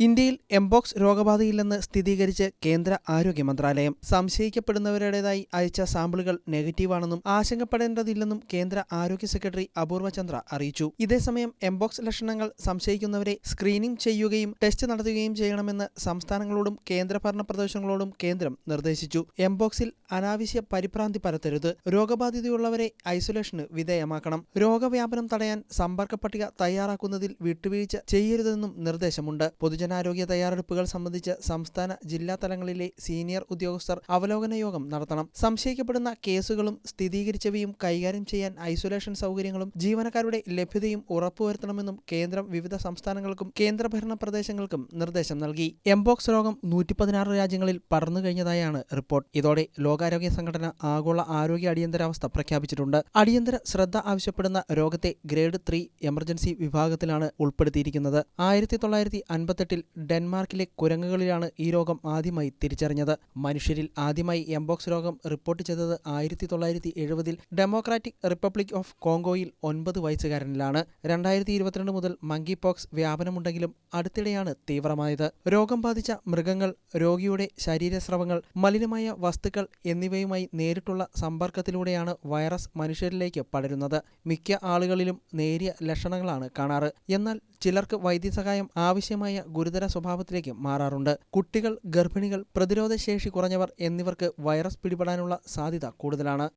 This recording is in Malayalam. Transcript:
ഇന്ത്യയിൽ എംബോക്സ് രോഗബാധയില്ലെന്ന് സ്ഥിരീകരിച്ച് കേന്ദ്ര ആരോഗ്യ മന്ത്രാലയം സംശയിക്കപ്പെടുന്നവരുടേതായി അയച്ച സാമ്പിളുകൾ നെഗറ്റീവാണെന്നും ആശങ്കപ്പെടേണ്ടതില്ലെന്നും കേന്ദ്ര ആരോഗ്യ സെക്രട്ടറി അപൂർവ ചന്ദ്ര അറിയിച്ചു. ഇതേസമയം എംബോക്സ് ലക്ഷണങ്ങൾ സംശയിക്കുന്നവരെ സ്ക്രീനിംഗ് ചെയ്യുകയും ടെസ്റ്റ് നടത്തുകയും ചെയ്യണമെന്ന് സംസ്ഥാനങ്ങളോടും കേന്ദ്രഭരണ പ്രദേശങ്ങളോടും കേന്ദ്രം നിർദ്ദേശിച്ചു. എംബോക്സിൽ അനാവശ്യ പരിഭ്രാന്തി പരത്തരുത്. രോഗബാധിതയുള്ളവരെ ഐസൊലേഷന് വിധേയമാക്കണം. രോഗവ്യാപനം തടയാൻ സമ്പർക്ക പട്ടിക തയ്യാറാക്കുന്നതിൽ വിട്ടുവീഴ്ച ചെയ്യരുതെന്നും നിർദ്ദേശമുണ്ട്. പൊതുജനാരോഗ്യ തയ്യാറെടുപ്പുകൾ സംബന്ധിച്ച് സംസ്ഥാന ജില്ലാ തലങ്ങളിലെ സീനിയർ ഉദ്യോഗസ്ഥർ അവലോകന യോഗം നടത്തണം. സംശയിക്കപ്പെടുന്ന കേസുകളും സ്ഥിരീകരിച്ചവയും കൈകാര്യം ചെയ്യാൻ ഐസൊലേഷൻ സൗകര്യങ്ങളും ജീവനക്കാരുടെ ലഭ്യതയും ഉറപ്പുവരുത്തണമെന്നും കേന്ദ്രം വിവിധ സംസ്ഥാനങ്ങൾക്കും കേന്ദ്രഭരണ പ്രദേശങ്ങൾക്കും നിർദ്ദേശം നൽകി. എംബോക്സ് രോഗം നൂറ്റി പതിനാറ് രാജ്യങ്ങളിൽ പടർന്നു കഴിഞ്ഞതായാണ് റിപ്പോർട്ട്. ഇതോടെ ലോകാരോഗ്യ സംഘടന ആഗോള ആരോഗ്യ അടിയന്തരാവസ്ഥ പ്രഖ്യാപിച്ചിട്ടുണ്ട്. അടിയന്തര ശ്രദ്ധ ആവശ്യപ്പെടുന്ന രോഗത്തെ ഗ്രേഡ് ത്രീ എമർജൻസി വിഭാഗത്തിലാണ് ഉൾപ്പെടുത്തിയിരിക്കുന്നത്. ആയിരത്തി തൊള്ളായിരത്തി അൻപത്തെട്ടിൽ ഡെൻമാർക്കിലെ കുരങ്ങുകളിലാണ് ഈ രോഗം ആദ്യമായി തിരിച്ചറിഞ്ഞത്. മനുഷ്യരിൽ ആദ്യമായി എംബോക്സ് രോഗം റിപ്പോർട്ട് ചെയ്തത് ആയിരത്തി തൊള്ളായിരത്തി എഴുപതിൽ ഡെമോക്രാറ്റിക് റിപ്പബ്ലിക് ഓഫ് കോങ്കോയിൽ ഒൻപത് വയസ്സുകാരനിലാണ്. രണ്ടായിരത്തി ഇരുപത്തിരണ്ട് മുതൽ മങ്കി പോക്സ് വ്യാപനമുണ്ടെങ്കിലും അടുത്തിടെയാണ് തീവ്രമായത്. രോഗം ബാധിച്ച മൃഗങ്ങൾ രോഗിയുടെ ശരീരസ്രവങ്ങൾ മലിനമായ വസ്തുക്കൾ എന്നിവയുമായി നേരിട്ടുള്ള സമ്പർക്കത്തിലൂടെയാണ് വൈറസ് മനുഷ്യരിലേക്ക് പടരുന്നത്. മിക്ക ആളുകളിലും നേരിയ ലക്ഷണങ്ങളാണ് കാണാറ്. എന്നാൽ ചിലർക്ക് വൈദ്യസഹായം ആവശ്യമായ ഗുരുതര സ്വഭാവത്തിലേക്ക് മാറാറുണ്ട്. കുട്ടികൾ ഗർഭിണികൾ പ്രതിരോധശേഷി കുറഞ്ഞവർ എന്നിവർക്ക് വൈറസ് പിടിപെടാനുള്ള സാധ്യത കൂടുതലാണ്.